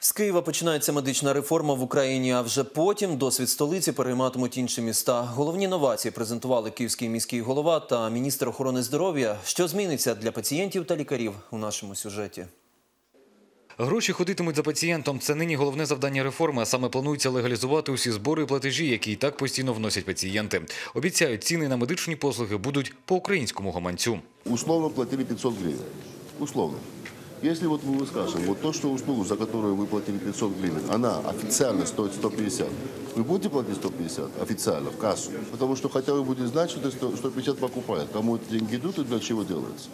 З Києва починається медична реформа в Україні, а вже потім досвід столиці перейматимуть інші міста. Головні новації презентували київський міський голова та міністр охорони здоров'я. Що зміниться для пацієнтів та лікарів у нашому сюжеті? Гроші ходитимуть за пацієнтом. Це нині головне завдання реформи. А саме планується легалізувати усі збори і платежі, які і так постійно вносять пацієнти. Обіцяють, ціни на медичні послуги будуть по українському гаманцю. условно платили 500 гривен. Условно. Если вот мы скажем, вот то, что услугу, за которую вы платили 500 гривен, она официально стоит 150, вы будете платить 150 официально в кассу? Потому что хотя вы будете знать, что это 100 150 покупает, кому эти деньги идут и для чего делается.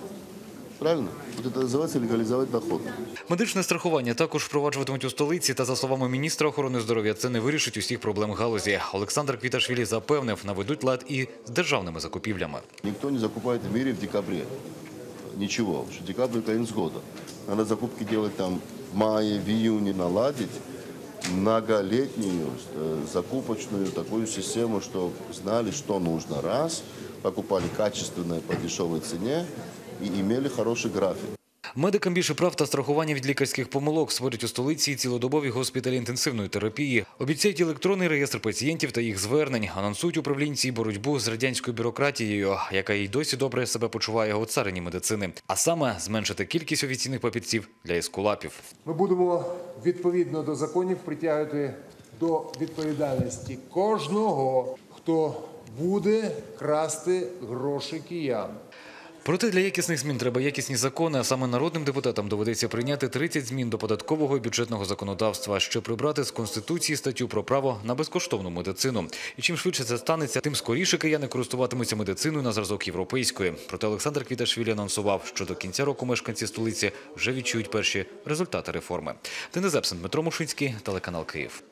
Правильно? Вот это называется легализовать доход. Медичне страхування також впроваджуватимуть у столиці. Та за словами міністра охорони здоров'я, це не вирішить усіх проблем галузі. Олександр Квіташвілі запевнив, наведуть лад і з державними закупівлями. Никто не закупает в мире в декабре. Ничего. Потому что декабрь конец года. Надо закупки делать там в мае, в июне, наладить многолетнюю э, закупочную такую систему, что знали, что нужно. Раз, покупали качественное по дешевой цене и имели хороший график. Медикам більше прав та страхування від лікарських помилок створять у столиці цілодобові госпіталі інтенсивної терапії. Обіцяють електронний реєстр пацієнтів та їх звернень. Анонсують управлінці боротьбу з радянською бюрократією, яка й досі добре себе почуває у царині медицини. А саме зменшити кількість офіційних папірців для ескулапів. Ми будемо відповідно до законів притягувати до відповідальності кожного, хто буде красти гроші киян. Проте для якісних змін треба якісні закони, а саме народним депутатам доведеться прийняти 30 змін до податкового і бюджетного законодавства, щоб прибрати з конституції статтю про право на безкоштовну медицину. І чим швидше це станеться, тим скоріше кияни користуватимуться медициною на зразок європейської. Проте Олександр Квіташвілі анонсував, що до кінця року мешканці столиці вже відчують перші результати реформи. Денис Епсен, Дмитро Мушинський, телеканал Київ.